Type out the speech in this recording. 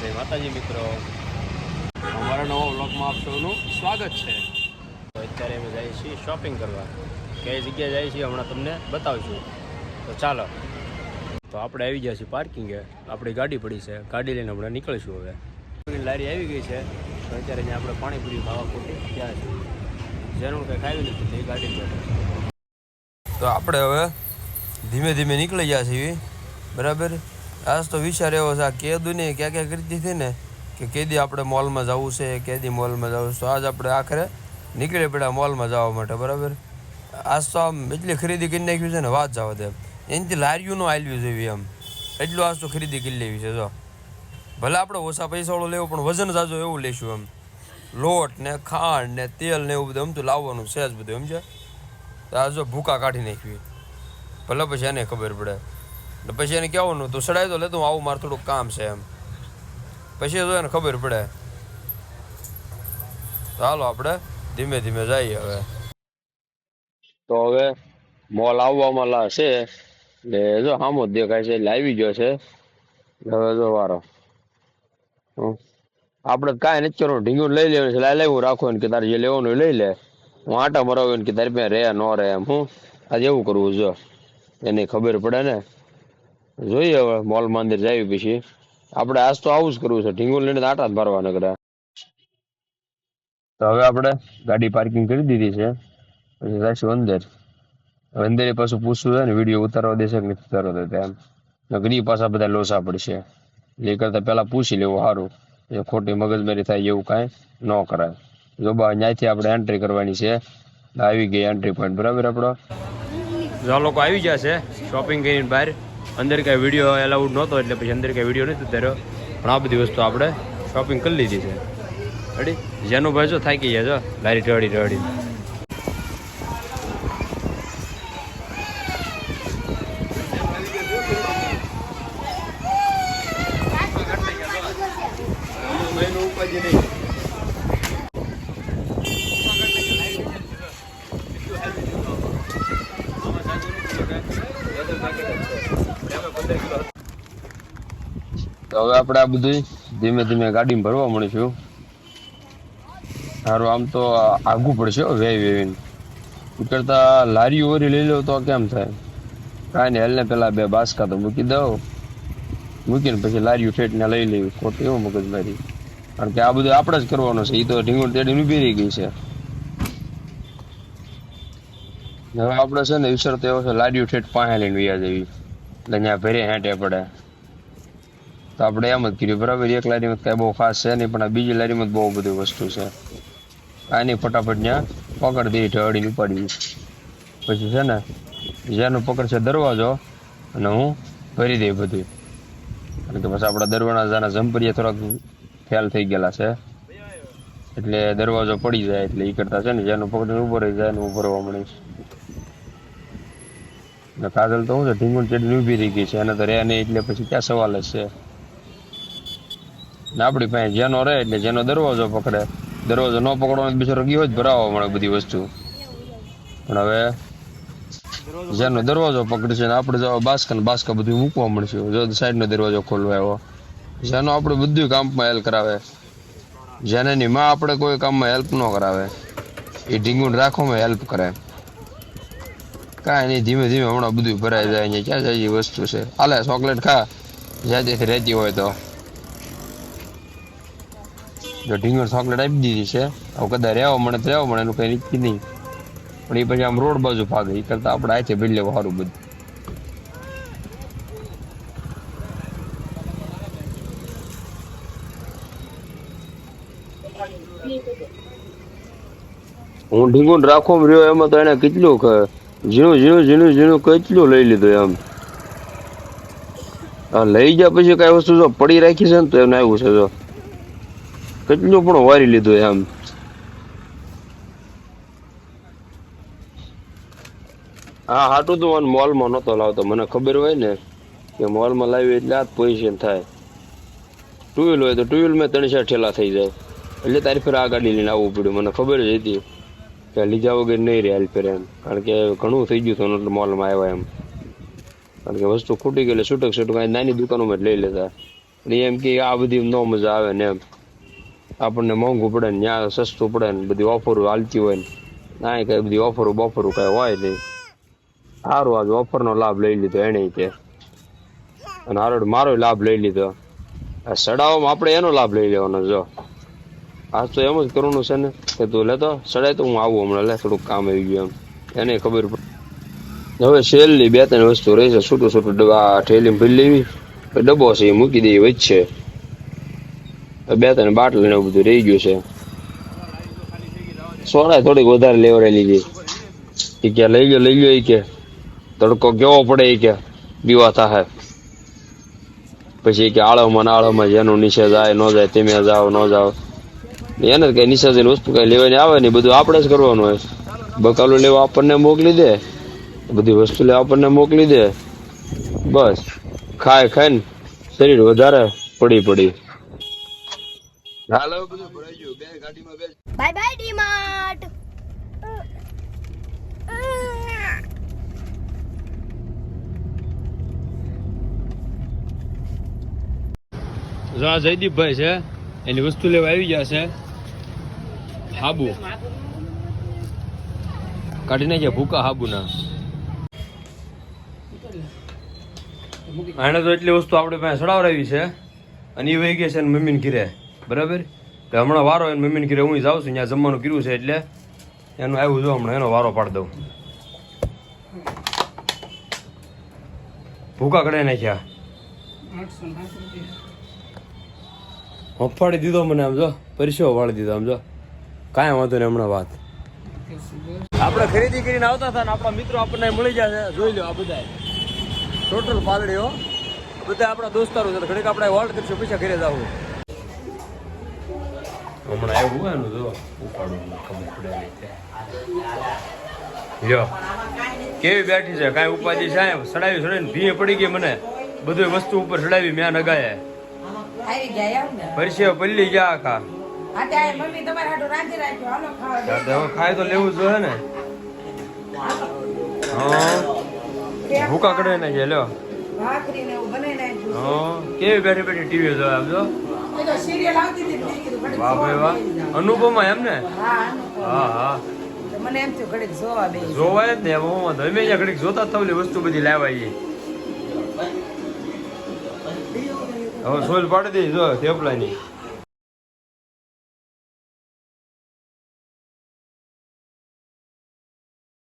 જય માતાજી મિત્રો. અમારા નવા બ્લોગમાં આપ સૌનું સ્વાગત છે. તો અત્યારે અમે જઈએ છીએ શોપિંગ કરવા. કઈ જગ્યાએ જઈએ છીએ હમણાં તમને બતાવશું તો ચાલો. તો આપણે આવી ગયા છીએ પાર્કિંગે આપણી ગાડી પડી છે. ગાડી લઈને હમણાં નીકળીશું હવે. લારી આવી ગઈ છે. તો અત્યારે અહીંયા આપણે પાણીપુરી ખાવા ખોટી ત્યાં છે. જેનું કંઈ ખાવી નથી તે ગાડી બેઠા તો આપણે હવે ધીમે ધીમે નીકળી ગયા છીએ. બરાબર? આજ તો વિચાર એવો છે, આ કેદુને ક્યાં ક્યાં કરી દીધી ને કે કેદી આપણે મોલમાં જવું છે, કેદી મોલમાં જવું છે. તો આજ આપણે આખરે નીકળી પડ્યા મોલમાં જવા માટે, બરાબર? આજ તો આમ એટલી ખરીદી કરી નાખ્યું છે ને, વાત જવા દે. એનાથી લારીઓનું આલ્યું જેવી એમ એટલું આજ તો ખરીદી કરી લેવી છે, જો. ભલે આપણે ઓછા પૈસાવાળું લેવું, પણ વજન જાજો એવું લેશું એમ. લોટ ને ખાંડ ને તેલ ને એવું બધું એમ તો લાવવાનું છે જ બધું સમજે તો આ જો ભૂકા કાઢી નાખવી. ભલે પછી એને ખબર પડે. ને પછી એને કહેવાનું, તું સડાઈ તો લેતું આવું મારું થોડુંક કામ છે એમ. પછી તો એને ખબર પડે. ચાલો આપણે ધીમે ધીમે જઈએ હવે. તો હવે મોલ આવવામાં લા છે ને જો સામો જ દેખાય છે, એટલે આવી ગયો છે. હવે જો વારો. આપણે કાંઈ નથી કરવાનું ઢીંગું લઈ લેવાનું છે, લાઈ લેવું ને કે તારે જે લેવાનું લઈ લે. હું આટા મરાવ્યો કે તારી પાસે રે ન રહે એમ, હું. આજે એવું કરવું જો એને ખબર પડે ને. જોઈએ હવે મોલ અંદર જાય પછી. આપણે આજ તો આવું જ કરવું છે, ઢીંગુલ લઈને આટા જ મારવાના કરે તો હવે આપણે ગાડી પાર્કિંગ કરી દીધી છે, પછી જઈશું અંદર. અંદર પાછું પૂછવું છે ને, વીડિયો ઉતારવા દેશે કે નથી ઉતારવા દેતા એમ. નકર પાછા બધા લોસા પડશે. એ કરતા પહેલાં પૂછી લેવું સારું. એ ખોટી મગજમારી થાય એવું કાંઈ ન કરાય. જો બા ત્યાંથી આપણે એન્ટ્રી કરવાની છે. આવી ગઈ એન્ટ્રી પોઈન્ટ બરાબર આપણો? જો લોકો આવી ગયા છે શોપિંગ કરીને બહાર. અંદર કાંઈ વીડિયો એલાઉડ નહોતો એટલે પછી અંદર કાંઈ વીડિયો નથી ઉતાર્યો. પણ આ બધી વસ્તુ આપણે શોપિંગ કરી લીધી છે. રેડી જેનું ભાઈ જો થાકી ગયા જો લારી ટળી ટળી તો હવે આપણે આ બધું ધીમે ધીમે ગાડીમાં ભરવા મળીશું. સારું આમ તો આગું પડશે વેય વેવીને કરતા લારી ઓરી લઈ લો તો કેમ થાય? કાંઈ નહીં, હેલને પેલા બે બાસકા તો મૂકી દઉં. મૂકીને પછી લારીઓ ઠેઠને લઈ લેવી ખોટી એવું મગજ મારી કારણ કે આ બધું આપણે જ કરવાનું છે એ તો ઢીંગુણ તેડીને ઊભી રહી ગઈ છે. હવે આપણે છે ને વિસરતો એવો છે, લારીઓ ઠેઠ પાસે લઈને વ્યા જેવી એટલે ત્યાં ભરે હેંટે પડે. તો આપણે એમ જ કર્યું બરાબર, એક લારીમાં કાંઈ બહુ ખાસ છે નહીં, પણ આ બીજી લારીમાં બહુ બધી વસ્તુ છે. આની ફટાફટ ત્યાં પકડ દઈ ઢળીને ઉપાડી પછી છે ને, જેનો પકડ છે દરવાજો, અને હું ભરી દઈ બધું. કારણ કે પછી આપણા દરવાજાના જંપરિયા થોડાક ફેલ થઈ ગયેલા છે. એટલે દરવાજો પડી જાય, એટલે એ કરતા છે ને, જેનું પકડીને ઊભો રહી જાય ને ઊભો રહેવા મળીશ કાજલ તો શું છે, ઢીંગુણ ચડી ઊભી રહી ગઈ છે, એને તો રહે નહીં, એટલે પછી ક્યાં સવાલ જ છે. ને આપણી પાસે જેનો રહે એટલે જેનો દરવાજો પકડે. દરવાજો ન પકડવાનો બિચારો ગયો જ ભરાવા મળે બધી વસ્તુ. પણ હવે જેનો દરવાજો પકડશે ને આપણે જો બાસકા ને બાસકા બધું મૂકવા મળશે. જો સાઈડનો દરવાજો ખોલવા આવ્યો. જેનો આપણે બધું કામમાં હેલ્પ કરાવે. જેને ની માં આપણે કોઈ કામમાં હેલ્પ ન કરાવે. એ ઢીંગુણ રાખવામાં હેલ્પ કરે. કાંઈ નહીં, ધીમે ધીમે હમણાં બધું ભરાઈ જાય અહીંયા ક્યાં જાય એ વસ્તુ છે. હાલે ચોકલેટ ખા. જ્યાં ત્યાંથી રહેતી હોય તો. જો ઢીંગણ ચોકલેટ આપી દીધી છે. હવે કદાચ રહેવા મળે તો રહેવા મળે, એનું કઈ નક્કી નહીં. પણ એ પછી આમ રોડ બાજુ ભાગે, એ કરતા આપણે આથી ભરી લેવા સારું બધું. હું ઢીંગું રાખો રહ્યો, એમાં તો એને કેટલું ઝીણું ઝીણું ઝીણું ઝીણું કેટલું લઈ લીધું એમ. આ લઈ ગયા પછી કઈ વસ્તુ જો પડી રાખી છે ને તો એને આવ્યું છે જો. કેટલું પણ વારી લીધું એમ. હા હાટું તો મને મોલમાં નહોતો લાવતો. મને ખબર હોય ને કે મોલમાં લાવી એટલે આ જ પોઝિશન થાય. ટુ વ્હીલ હોય તો ટુ વ્હીલમાં ત્રણ ચાર ઠેલા થઈ જાય. એટલે તારી ફેર આ ગાડી લઈને આવવું પડ્યું. મને ખબર જ હતી કે લીધા વગર નહીં રહે હાલ ફેર એમ. કારણ કે ઘણું થઈ ગયું હતું એટલે મોલમાં આવ્યા એમ. કારણ કે વસ્તુ ખૂટી ગઈ એટલે છૂટક છૂટક નાની દુકાનોમાં જ લઈ લેતા. એમ કે આ બધી નો મજા આવે ને એમ. આપણને મોંઘું પડે ને ત્યાં સસ્તું પડે ને બધી ઓફરો હાલતી હોય ને ના કઈ બધી ઓફરો બફરો કઈ હોય નહીં. સારું આજ ઓફર નો લાભ લઈ લીધો એને તે અને હારો મારો લાભ લઈ લીધો. આ સડાવવામાં આપણે એનો લાભ લઈ લેવાનો જો. આજ તો એમ જ કરવાનું છે ને, કે તું લેતો સડાય તો હું આવું હમણાં, લે થોડુંક કામ આવી ગયું એમ. એને ખબર હવે શેલની બે ત્રણ વસ્તુ રહી છે, છૂટું છૂટું ડબ્બા ઠેલી ભરી લેવી ડબ્બો છે એ મૂકી દઈએ વચ્ચે બે ત્રણ બાટલ ને એવું બધું રહી ગયું છે. સોના થોડીક વધારે લેવડેલી લીધી એ કે લઈ ગયો લઈ ગયો એ કે. તડકો કેવો પડે એ કે. પીવા થાય પછી કે આળોમાં ને આળોમાં જેનું નીચે જાય, ન જાય, તેમે જાઓ ન જાઓ એને કઈ નીચે જઈને વસ્તુ કઈ લેવાની આવે ને બધું આપણે જ કરવાનું હોય. બકાલું લેવા આપણને મોકલી દે. બધી વસ્તુ લેવા આપણને મોકલી દે. બસ. ખાય ખાય ને શરીર વધારે પડી પડી. હાલો બધું ભરાઈ ગયું. બે ગાડીમાં બે બાય બાય ડીમાર્ટ. જો આ જયદીપભાઈ છે એની વસ્તુ લેવા આવી ગયા છે. હાબુ. કાઢી નાખ્યા ભૂકા હાબુના. એને તો એટલી વસ્તુ આપણે પાસે સડાવડાવી છે. અને એ વહી ગયા છે મમ્મી મમ્મીને ઘીરે. બરાબર? તો હમણાં વારો એને મમ્મીને કીધું, હું જાઉં છું ત્યાં જમવાનું કર્યું છે એટલે એનું આવ્યું જો હમણાં, એનો વારો પાડી દઉં. ભૂકા કડે નાખ્યા. હફાડી દીધો મને આમ જો પરિસો વાળી દીધો આમ જો. કાંઈ વાંધો નહીં, હમણાં વાત. આપણે ખરીદી કરીને આવતા હતા ને આપણા મિત્રો આપણને મળી જશે જોઈ લો આ બધા ટોટલ પાલડીઓ બધા આપણા દોસ્તારો છે. ઘડીક આપણે હોલ્ડ કરીશું, પૈસા ઘરે જવું હમણાં આવ્યું એનું જો ઉપાડું ખબર પડે નહીં કેવી બેઠી છે? કાંઈ ઉપાધિ છે? સડાવી સડાવીને ભીએ પડી ગઈ મને. બધું વસ્તુ ઉપર ચડાવી મેં નગાયા. પરસે પલ્લી ગયા આખા. ખાય તો લેવું જ જોઈએ ને. હા. ભૂકા કઢાઈ નાખીએ લ્યો. હા કેવી બેઠી બેઠી ટીવી જોવે આમ વાહ ભાઈ વાહ. અનુપમા એમ ને? હા હા મને એમ થયું ઘડીક જોવા બે જોવાય જ ને હું વાંધો અમે અહીંયા ઘડીક જોતા થવલી વસ્તુ બધી લાવાઈ હવે સોલ પાડી દઈ જો થેપલાની